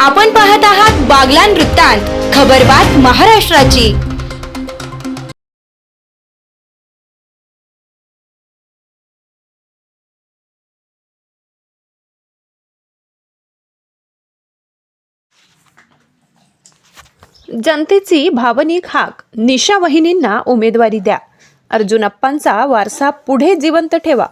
आपण पाहत आहात बागलान वृत्तांत खबरबात महाराष्ट्राची. जनतेची भावनिक हाक निशा वहिनींना उमेदवारी द्या. अर्जुनप्पांचा वारसा पुढे जिवंत ठेवा.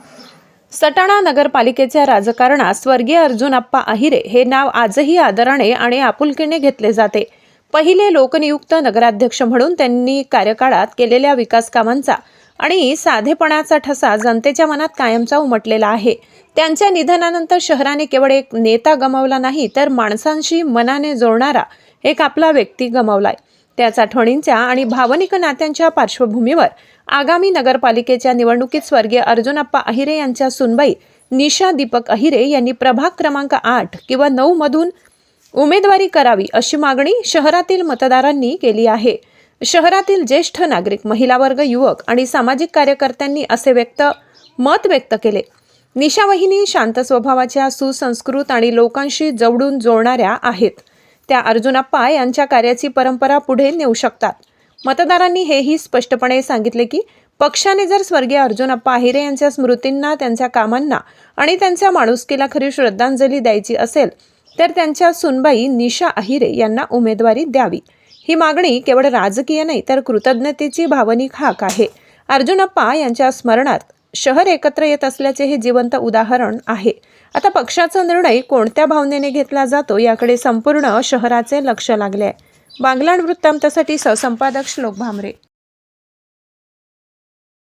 सटाणा नगरपालिकेच्या राजकारणात स्वर्गीय अर्जुनाप्पा अहिरे हे नाव आजही आदराने आणि आपुलकीने घेतले जाते. पहिले लोकनियुक्त नगराध्यक्ष म्हणून त्यांनी कार्यकाळात केलेल्या विकास कामांचा आणि साधेपणाचा ठसा जनतेच्या मनात कायमचा उमटलेला आहे. त्यांच्या निधनानंतर शहराने केवळ एक नेता गमावला नाही तर माणसांशी मनाने जोडणारा एक आपला व्यक्ती गमावलाय. त्याच आठवणींच्या आणि भावनिक नात्यांच्या पार्श्वभूमीवर आगामी नगरपालिकेच्या निवडणुकीत स्वर्गीय अर्जुनप्पा अहिरे यांच्या सुनबाई निशा दीपक अहिरे यांनी प्रभाग क्रमांक आठ किंवा नऊ मधून उमेदवारी करावी अशी मागणी शहरातील मतदारांनी केली आहे. शहरातील ज्येष्ठ नागरिक महिला वर्ग युवक आणि सामाजिक कार्यकर्त्यांनी असे व्यक्त मत व्यक्त केले. निशा वहिनी शांत स्वभावाच्या सुसंस्कृत आणि लोकांशी जवळून जोडणाऱ्या आहेत. त्या अर्जुनप्पा यांच्या कार्याची परंपरा पुढे नेऊ शकतात. मतदारांनी हेही स्पष्टपणे सांगितले की पक्षाने जर स्वर्गीय अर्जुनप्पा अहिरे यांच्या स्मृतींना त्यांच्या कामांना आणि त्यांच्या माणुसकीला खरी श्रद्धांजली द्यायची असेल तर त्यांच्या सुनबाई निशा अहिरे यांना उमेदवारी द्यावी. ही मागणी केवळ राजकीय नाही तर कृतज्ञतेची भावनिक हाक आहे. अर्जुनप्पा यांच्या स्मरणात शहर एकत्र येत असल्याचे हे जिवंत उदाहरण आहे. आता पक्षाचा निर्णय कोणत्या भावनेने घेतला जातो याकडे संपूर्ण शहराचे लक्ष लागले आहे. बांगलाण वृत्तांतासाठी सहसंपादक श्लोक भामरे.